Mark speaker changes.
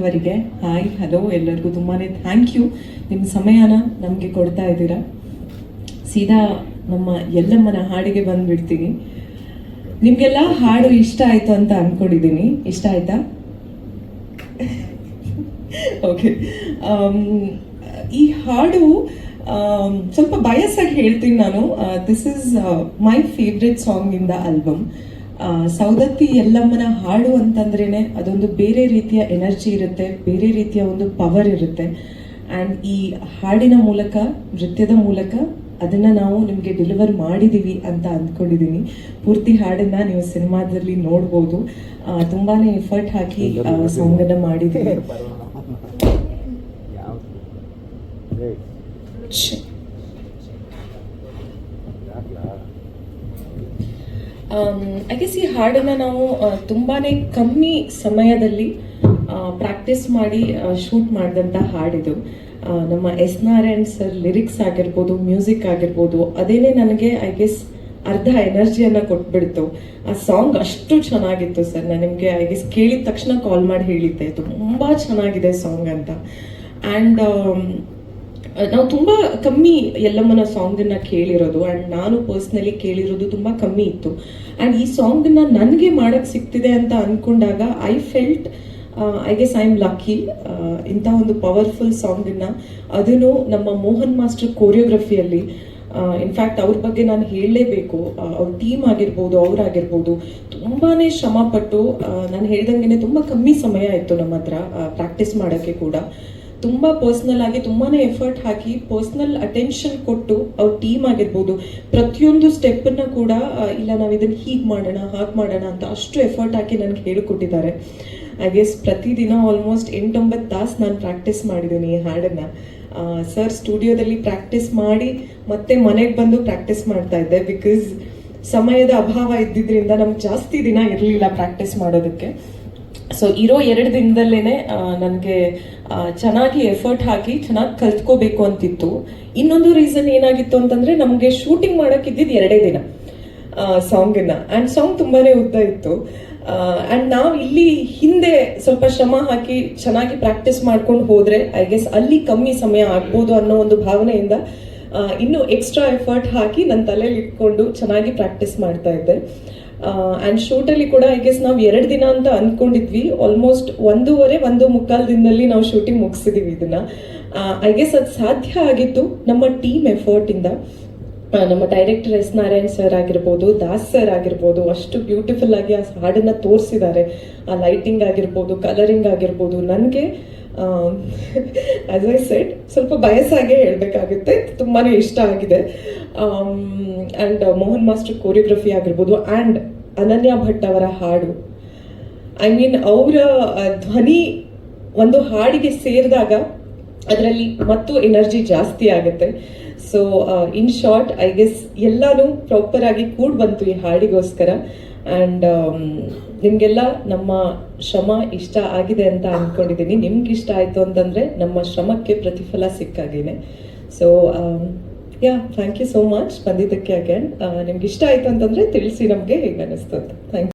Speaker 1: ಬಾಂಧವರಿಗೆ hi, hello, ಎಲ್ಲರಿಗೂ ತುಂಬಾನೇ ಥ್ಯಾಂಕ್ ಯು ನಿಮ್ಮ ಸಮಯನ ನಮಗೆ ಕೊಡ್ತಾ ಇದ್ದೀರಾ? ಸೀದಾ ನಮ್ಮ ಎಲ್ಲಮ್ಮನ ಹಾಡಿಗೆ ಬಂದ್ಬಿಡ್ತೀನಿ. ನಿಮ್ಗೆಲ್ಲ ಹಾಡು ಇಷ್ಟ ಆಯ್ತು ಅಂತ ಅನ್ಕೊಂಡಿದ್ದೀನಿ. ಇಷ್ಟ ಆಯ್ತಾ? ಓಕೆ ಈ ಹಾಡು ಸ್ವಲ್ಪ ಬಯಸಾಗಿ ಹೇಳ್ತೀನಿ ನಾನು. This is my favourite song in the album Saundatti ಎಲ್ಲಮ್ಮನ ಹಾಡು ಅಂತಂದ್ರೇ ಅದೊಂದು ಬೇರೆ ರೀತಿಯ ಎನರ್ಜಿ ಇರುತ್ತೆ ಬೇರೆ ರೀತಿಯ ಒಂದು ಪವರ್ ಇರುತ್ತೆ. ಆ್ಯಂಡ್ ಈ ಹಾಡಿನ ಮೂಲಕ ನೃತ್ಯದ ಮೂಲಕ ಅದನ್ನ ನಾವು ನಿಮಗೆ ಡೆಲಿವರ್ ಮಾಡಿದೀವಿ ಅಂತ ಅಂದ್ಕೊಂಡಿದ್ದೀನಿ ಪೂರ್ತಿ ಹಾಡನ್ನ ನೀವು ಸಿನಿಮಾದಲ್ಲಿ ನೋಡ್ಬೋದು. ತುಂಬಾ ತುಂಬಾನೇ ಎಫರ್ಟ್ ಹಾಕಿ ಸಾಂಗನ್ನು ಮಾಡಿದ್ದೀವಿ ಮಾಡಿದ್ದೀವಿ ಐ ಗೆಸ್ ಈ ಹಾಡನ್ನ ನಾವು ತುಂಬಾನೇ ಕಮ್ಮಿ ಸಮಯದಲ್ಲಿ ಪ್ರಾಕ್ಟೀಸ್ ಮಾಡಿ ಶೂಟ್ ಮಾಡಿದಂಥ ಹಾಡಿದು. ನಮ್ಮ ಎಸ್ ನಾರಾಯಣ್ ಸರ್ ಲಿರಿಕ್ಸ್ ಆಗಿರ್ಬೋದು ಮ್ಯೂಸಿಕ್ ಆಗಿರ್ಬೋದು, ಅದೇನೆ ನನಗೆ ಐ ಗೆಸ್ ಅರ್ಧ ಎನರ್ಜಿಯನ್ನ ಕೊಟ್ಬಿಡ್ತು. ಆ ಸಾಂಗ್ ಅಷ್ಟು ಚೆನ್ನಾಗಿತ್ತು ಸರ್. ನಾನು ನಿಮಗೆ ಐ ಗೆಸ್ ಕೇಳಿದ ತಕ್ಷಣ ಕಾಲ್ ಮಾಡಿ ಹೇಳಿದ್ದೆ. ತುಂಬಾ ಚೆನ್ನಾಗಿದೆ ಸಾಂಗ್ ಅಂತ. ಆ್ಯಂಡ್ ನಾವು ತುಂಬಾ ಕಮ್ಮಿ ಎಲ್ಲಮ್ಮನ ಸಾಂಗನ್ನು ಕೇಳಿರೋದು ಆ್ಯಂಡ್ ನಾನು ಪರ್ಸ್ನಲಿ ಕೇಳಿರೋದು ತುಂಬಾ ಕಮ್ಮಿ ಇತ್ತು. ಆ್ಯಂಡ್ ಈ ಸಾಂಗನ್ನು ನನಗೆ ಮಾಡಕ್ ಸಿಗ್ತಿದೆ ಅಂತ ಅನ್ಕೊಂಡಾಗ I felt I guess I am lucky ಇಂಥ ಒಂದು ಪವರ್ಫುಲ್ ಸಾಂಗನ್ನು. ಅದನ್ನು ನಮ್ಮ ಮೋಹನ್ ಮಾಸ್ಟರ್ ಕೋರಿಯೋಗ್ರಫಿಯಲ್ಲಿ ಇನ್ಫ್ಯಾಕ್ಟ್ ಅವ್ರ ಬಗ್ಗೆ ನಾನು ಹೇಳಲೇಬೇಕು. ಅವ್ರ ಟೀಮ್ ಆಗಿರ್ಬೋದು ಅವರಾಗಿರ್ಬೋದು ತುಂಬಾನೇ ಶ್ರಮಪಟ್ಟು ನಾನು ಹೇಳ್ದಂಗೆ ತುಂಬ ಕಮ್ಮಿ ಸಮಯ ಇತ್ತು ನಮ್ಮ ಹತ್ರ ಪ್ರಾಕ್ಟೀಸ್ ಮಾಡೋಕ್ಕೆ ಕೂಡ. ತುಂಬಾ ಪರ್ಸ್ನಲ್ ಆಗಿ ತುಂಬಾ ಎಫರ್ಟ್ ಹಾಕಿ ಪರ್ಸ್ನಲ್ ಅಟೆನ್ಷನ್ ಕೊಟ್ಟು ಅವ್ರ ಟೀಮ್ ಆಗಿರ್ಬೋದು. ಪ್ರತಿಯೊಂದು ಸ್ಟೆಪ್ಪನ್ನು ಕೂಡ ಇಲ್ಲ ನಾವು ಇದನ್ನ ಹೀಗೆ ಮಾಡೋಣ, ಹಾಗೆ ಮಾಡೋಣ ಅಂತ ಅಷ್ಟು ಎಫರ್ಟ್ ಹಾಕಿ ನನಗೆ ಹೇಳಿಕೊಟ್ಟಿದ್ದಾರೆ. ಐ ಗೆಸ್ ಪ್ರತಿದಿನ ಆಲ್ಮೋಸ್ಟ್ ಎಂಟೊಂಬತ್ತು ತಾಸು ನಾನು ಪ್ರಾಕ್ಟೀಸ್ ಮಾಡಿದ್ದೀನಿ ಈ ಹಾಡನ್ನು ಸರ್ ಸ್ಟುಡಿಯೋದಲ್ಲಿ ಪ್ರಾಕ್ಟೀಸ್ ಮಾಡಿ ಮತ್ತೆ ಮನೆಗೆ ಬಂದು ಪ್ರಾಕ್ಟೀಸ್ ಮಾಡ್ತಾ ಇದ್ದೆ ಬಿಕಾಸ್ ಸಮಯದ ಅಭಾವ ಇದ್ದಿದ್ರಿಂದ ನಮ್ಗೆ ಜಾಸ್ತಿ ದಿನ ಇರಲಿಲ್ಲ ಪ್ರಾಕ್ಟೀಸ್ ಮಾಡೋದಕ್ಕೆ. ಸೊ ಇರೋ ಎರಡು ದಿನದಲ್ಲೇನೆ ನನಗೆ ಚೆನ್ನಾಗಿ ಎಫರ್ಟ್ ಹಾಕಿ ಚೆನ್ನಾಗಿ ಕಲ್ತ್ಕೋಬೇಕು ಅಂತಿತ್ತು. ಇನ್ನೊಂದು ರೀಸನ್ ಏನಾಗಿತ್ತು ಅಂತಂದ್ರೆ, ನಮಗೆ ಶೂಟಿಂಗ್ ಮಾಡೋಕ್ಕಿದ್ದಿದ್ದು ಎರಡೇ ದಿನ ಸಾಂಗಿನ ಆ್ಯಂಡ್ ಸಾಂಗ್ ತುಂಬಾ ಉದ್ದ ಇತ್ತು. ಆ್ಯಂಡ್ ನಾವು ಇಲ್ಲಿ ಹಿಂದೆ ಸ್ವಲ್ಪ ಶ್ರಮ ಹಾಕಿ ಚೆನ್ನಾಗಿ ಪ್ರಾಕ್ಟೀಸ್ ಮಾಡ್ಕೊಂಡು ಹೋದರೆ ಐ ಗೆಸ್ ಅಲ್ಲಿ ಕಮ್ಮಿ ಸಮಯ ಆಗ್ಬೋದು ಅನ್ನೋ ಒಂದು ಭಾವನೆಯಿಂದ ಇನ್ನೂ ಎಕ್ಸ್ಟ್ರಾ ಎಫರ್ಟ್ ಹಾಕಿ ನನ್ನ ತಲೆಯಲ್ಲಿ ಇಟ್ಕೊಂಡು ಚೆನ್ನಾಗಿ ಪ್ರಾಕ್ಟೀಸ್ ಮಾಡ್ತಾ ಇದ್ದೆ. ಆ್ಯಂಡ್ ಶೂಟಲ್ಲಿ ಕೂಡ ಐ ಗೆಸ್ ನಾವು ಎರಡು ದಿನ ಅಂತ ಅಂದ್ಕೊಂಡಿದ್ವಿ ಆಲ್ಮೋಸ್ಟ್ ಒಂದೂವರೆ, ಒಂದು ಮುಕ್ಕಾಲು ದಿನದಲ್ಲಿ ನಾವು ಶೂಟಿಂಗ್ ಮುಗಿಸಿದೀವಿ ಇದನ್ನ. ಐ ಗೆಸ್ ಅದು ಸಾಧ್ಯ ಆಗಿತ್ತು ನಮ್ಮ ಟೀಮ್ ಎಫರ್ಟಿಂದ ನಮ್ಮ ಡೈರೆಕ್ಟರ್ ಎಸ್ ನಾರಾಯಣ್ ಸರ್ ಆಗಿರ್ಬೋದು, ದಾಸ್ ಸರ್ ಆಗಿರ್ಬೋದು, ಅಷ್ಟು ಬ್ಯೂಟಿಫುಲ್ ಆಗಿ ಆ ಹಾಡನ್ನು ತೋರಿಸಿದ್ದಾರೆ. ಆ ಲೈಟಿಂಗ್ ಆಗಿರ್ಬೋದು ಕಲರಿಂಗ್ ಆಗಿರ್ಬೋದು. ನನಗೆ ಆಸ್ ಐ ಸೆಟ್ ಸ್ವಲ್ಪ ಬಯಸಾಗೆ ಹೇಳಬೇಕಾಗುತ್ತೆ. ತುಂಬಾ ಇಷ್ಟ ಆಗಿದೆ. ಆ್ಯಂಡ್ ಮೋಹನ್ ಮಾಸ್ಟರ್ ಕೋರಿಯೋಗ್ರಫಿ ಆಗಿರ್ಬೋದು ಆ್ಯಂಡ್ ಅನನ್ಯ ಭಟ್ ಅವರ ಹಾಡು. ಐ ಮೀನ್ ಅವರ ಧ್ವನಿ ಒಂದು ಹಾಡಿಗೆ ಸೇರಿದಾಗ ಅದರಲ್ಲಿ ಮತ್ತು ಎನರ್ಜಿ ಜಾಸ್ತಿ ಆಗುತ್ತೆ. So in short I guess ಎಲ್ಲಾನು ಪ್ರಾಪರ್ ಆಗಿ ಕೂಡ್ ಬಂತು ಈ ಹಾಡಿಗೋಸ್ಕರ. ಆ್ಯಂಡ್ ನಿಮಗೆಲ್ಲ ನಮ್ಮ ಶ್ರಮ ಇಷ್ಟ ಆಗಿದೆ ಅಂತ ಅಂದ್ಕೊಂಡಿದ್ದೀನಿ ನಿಮ್ಗೆ ಇಷ್ಟ ಆಯಿತು ಅಂತಂದರೆ ನಮ್ಮ ಶ್ರಮಕ್ಕೆ ಪ್ರತಿಫಲ ಸಿಕ್ಕಾಗೇನೆ. So yeah thank you so much ಬಂದಿದ್ದಕ್ಕೆ ಅಗೇನ್ ನಿಮ್ಗೆ ಇಷ್ಟ ಆಯಿತು ಅಂತಂದರೆ ತಿಳಿಸಿ ನಮಗೆ ಹೇಗೆ ಅನ್ನಿಸ್ತು ಅಂತ. ಥ್ಯಾಂಕ್